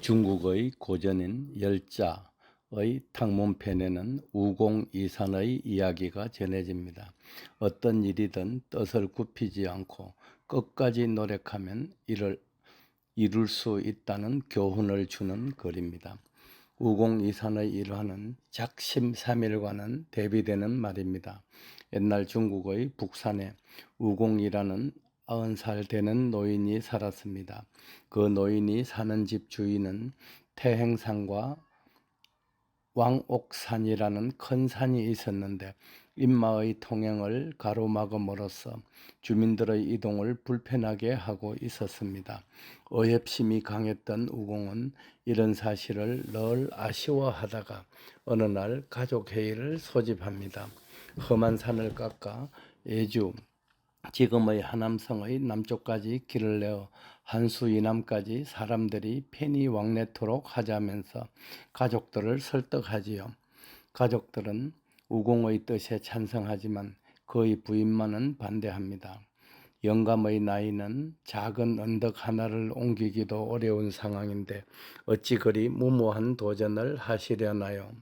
중국의 고전인 열자의 탕문편에는 우공이산의 이야기가 전해집니다. 어떤 일이든 뜻을 굽히지 않고 끝까지 노력하면 이를 이룰 수 있다는 교훈을 주는 글입니다. 우공이산의 일화는 작심삼일과는 대비되는 말입니다. 옛날 중국의 북산에 우공이라는 아흔 살 되는 노인이 살았습니다. 그 노인이 사는 집 주인은 태행산과 왕옥산이라는 큰 산이 있었는데 인마의 통행을 가로막음으로써 주민들의 이동을 불편하게 하고 있었습니다. 어협심이 강했던 우공은 이런 사실을 늘 아쉬워하다가 어느 날 가족 회의를 소집합니다. 험한 산을 깎아 예주 지금의 하남성의 남쪽까지 길을 내어 한수 이남까지 사람들이 편히 왕래토록 하자면서 가족들을 설득하지요. 가족들은 우공의 뜻에 찬성하지만 그의 부인만은 반대합니다. 영감의 나이는 작은 언덕 하나를 옮기기도 어려운 상황인데 어찌 그리 무모한 도전을 하시려나요?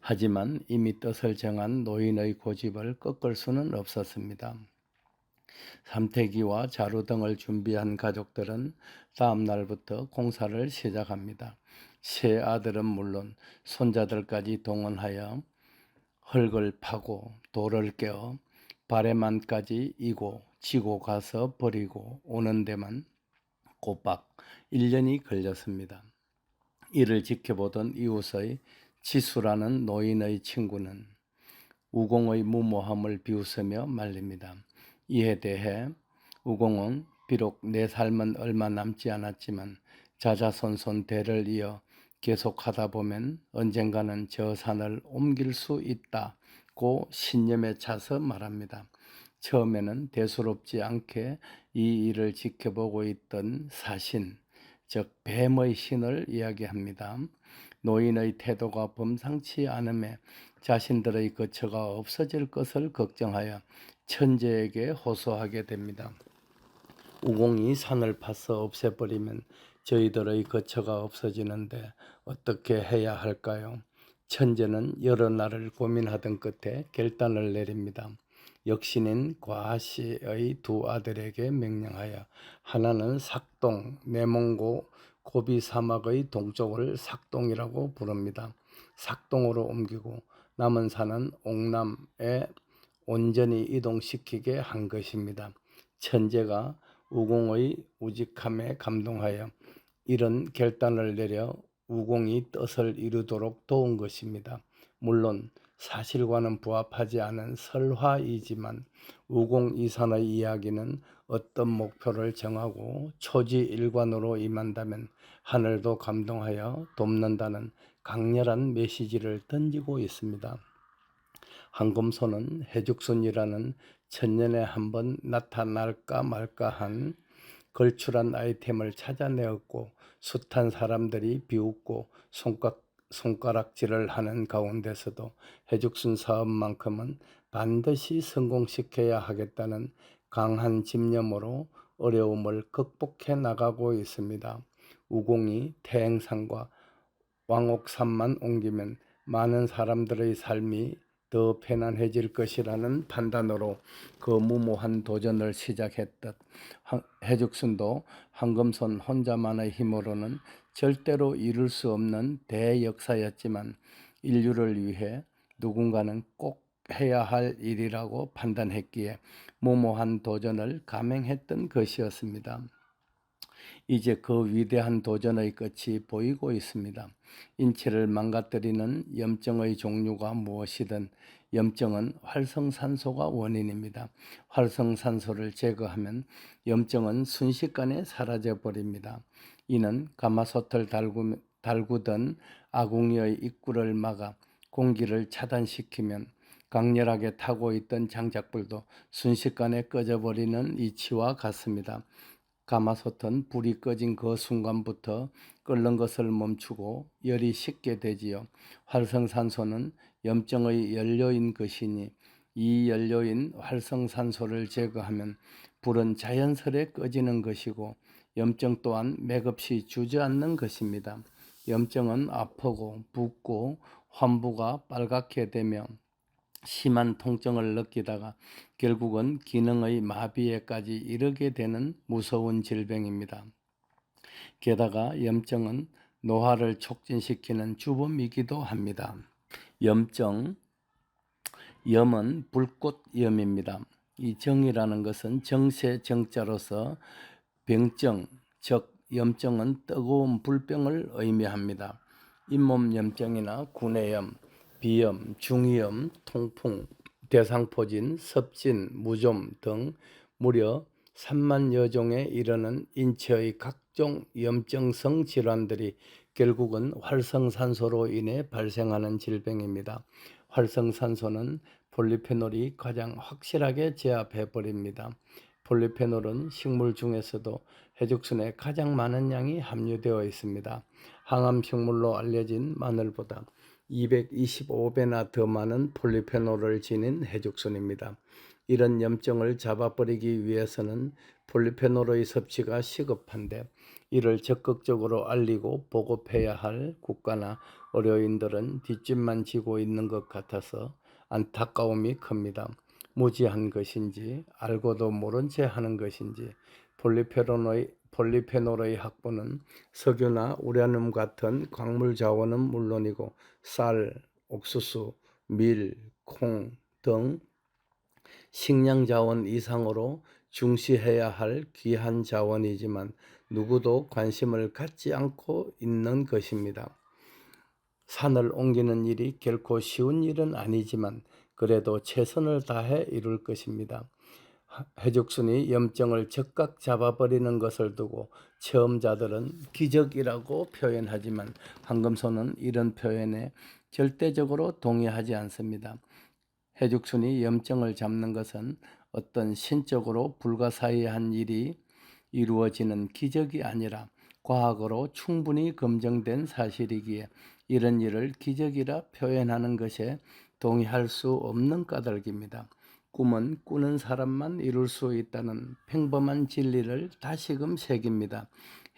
하지만 이미 뜻을 정한 노인의 고집을 꺾을 수는 없었습니다. 삼태기와 자루 등을 준비한 가족들은 다음 날부터 공사를 시작합니다. 세 아들은 물론 손자들까지 동원하여 흙을 파고 돌을 깨어 발에만까지 이고 지고 가서 버리고 오는 데만 꼬박 1년이 걸렸습니다. 이를 지켜보던 이웃의 지수라는 노인의 친구는 우공의 무모함을 비웃으며 말립니다. 이에 대해 우공은 비록 내 삶은 얼마 남지 않았지만 자자손손 대를 이어 계속하다 보면 언젠가는 저 산을 옮길 수 있다고 신념에 차서 말합니다. 처음에는 대수롭지 않게 이 일을 지켜보고 있던 사신, 즉 뱀의 신을 이야기합니다. 노인의 태도가 범상치 않음에 자신들의 거처가 없어질 것을 걱정하여 천재에게 호소하게 됩니다. 우공이 산을 파서 없애버리면 저희들의 거처가 없어지는데 어떻게 해야 할까요? 천재는 여러 날을 고민하던 끝에 결단을 내립니다. 역신인 과시의 두 아들에게 명령하여 하나는 삭동, 내몽고, 고비 사막의 동쪽을 삭동이라고 부릅니다. 삭동으로 옮기고 남은 산은 옥남에 온전히 이동시키게 한 것입니다. 천재가 우공의 우직함에 감동하여 이런 결단을 내려 우공이 뜻을 이루도록 도운 것입니다. 물론 사실과는 부합하지 않은 설화이지만 우공 이산의 이야기는 어떤 목표를 정하고 초지일관으로 임한다면 하늘도 감동하여 돕는다는 강렬한 메시지를 던지고 있습니다. 황금손은 해죽순이라는 천년에 한 번 나타날까 말까 한 걸출한 아이템을 찾아내었고 숱한 사람들이 비웃고 손가, 손가락질을 하는 가운데서도 해죽순 사업만큼은 반드시 성공시켜야 하겠다는 강한 집념으로 어려움을 극복해 나가고 있습니다. 우공이 태행산과 왕옥산만 옮기면 많은 사람들의 삶이 더 편안해질 것이라는 판단으로 그 무모한 도전을 시작했듯 해죽순도 황금손 혼자만의 힘으로는 절대로 이룰 수 없는 대역사였지만 인류를 위해 누군가는 꼭 해야 할 일이라고 판단했기에 무모한 도전을 감행했던 것이었습니다. 이제 그 위대한 도전의 끝이 보이고 있습니다. 인체를 망가뜨리는 염증의 종류가 무엇이든 염증은 활성산소가 원인입니다. 활성산소를 제거하면 염증은 순식간에 사라져 버립니다. 이는 가마솥을 달구, 달구던 아궁이의 입구를 막아 공기를 차단시키면 강렬하게 타고 있던 장작불도 순식간에 꺼져버리는 이치와 같습니다. 가마솥은 불이 꺼진 그 순간부터 끓는 것을 멈추고 열이 식게 되지요. 활성산소는 염증의 연료인 것이니 이 연료인 활성산소를 제거하면 불은 자연스레 꺼지는 것이고 염증 또한 맥없이 주저앉는 것입니다. 염증은 아프고 붓고 환부가 빨갛게 되며 심한 통증을 느끼다가 결국은 기능의 마비에까지 이르게 되는 무서운 질병입니다. 게다가 염증은 노화를 촉진시키는 주범이기도 합니다. 염증, 염은 불꽃염입니다. 이 정이라는 것은 정세 정자로서 병증, 즉 염증은 뜨거운 불병을 의미합니다. 잇몸 염증이나 구내염, 비염, 중이염, 통풍, 대상포진, 섭진, 무좀 등 무려 3만여 종에 이르는 인체의 각종 염증성 질환들이 결국은 활성산소로 인해 발생하는 질병입니다. 활성산소는 폴리페놀이 가장 확실하게 제압해 버립니다. 폴리페놀은 식물 중에서도 해죽순에 가장 많은 양이 함유되어 있습니다. 항암 식물로 알려진 마늘보다 225배나 더 많은 폴리페놀을 지닌 해죽순입니다. 이런 염증을 잡아버리기 위해서는 폴리페놀의 섭취가 시급한데 이를 적극적으로 알리고 보급해야 할 국가나 의료인들은 뒷짐만 지고 있는 것 같아서 안타까움이 큽니다. 무지한 것인지 알고도 모른 채 하는 것인지 폴리페놀의, 폴리페놀의 확보는 석유나 우라늄 같은 광물 자원은 물론이고 쌀, 옥수수, 밀, 콩 등 식량 자원 이상으로 중시해야 할 귀한 자원이지만 누구도 관심을 갖지 않고 있는 것입니다. 산을 옮기는 일이 결코 쉬운 일은 아니지만 그래도 최선을 다해 이룰 것입니다. 해죽순이 염증을 즉각 잡아버리는 것을 두고 체험자들은 기적이라고 표현하지만 황금소는 이런 표현에 절대적으로 동의하지 않습니다. 해죽순이 염증을 잡는 것은 어떤 신적으로 불가사의한 일이 이루어지는 기적이 아니라 과학으로 충분히 검증된 사실이기에 이런 일을 기적이라 표현하는 것에 동의할 수 없는 까닭입니다. 꿈은 꾸는 사람만 이룰 수 있다는 평범한 진리를 다시금 새깁니다.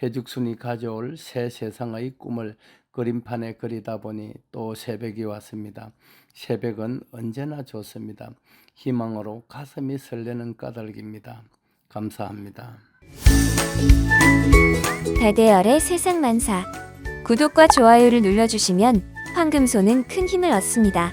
해죽순이 가져올 새 세상의 꿈을 그림판에 그리다 보니 또 새벽이 왔습니다. 새벽은 언제나 좋습니다. 희망으로 가슴이 설레는 까닭입니다. 감사합니다. 달대열의 세상만사 구독과 좋아요를 눌러주시면 황금소는 큰 힘을 얻습니다.